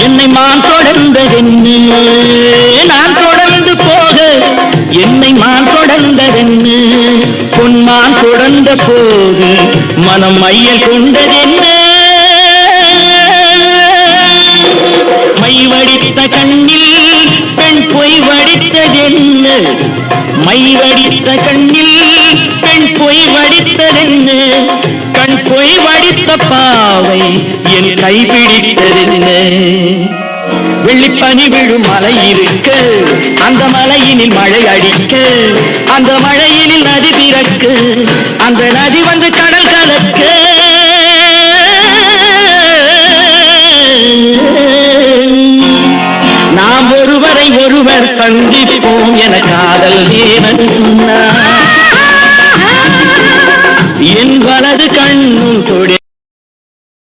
என்னை மான் தொடர்ந்ததென்னு நான் தொடர்ந்து போக என்னை மான் தொடர்ந்ததென்னு பொன்மான் தொடர்ந்த போது மனம் மையல் கொண்டதென்ன? மை வடித்த கண்ணில் பெண் பொய் வடித்ததென்ன? மை வடித்த கண்ணில் பெண் பொய் வடித்ததென்ன? கண் பொய் வடித்த பாவை என் கைபிடித்ததென்ன வெள்ளிப்பனி விழும் மலை இருக்க அந்த மலையினில் மழை அடிக்க அந்த மழையினில் நதி பிறக்க அந்த நதி வந்து கடல் கலக்க. நாம் ஒருவரை ஒருவர் சந்திப்போம் என காதல் தேவன் சொன்னார் என் வலது கண்ணும் தொடி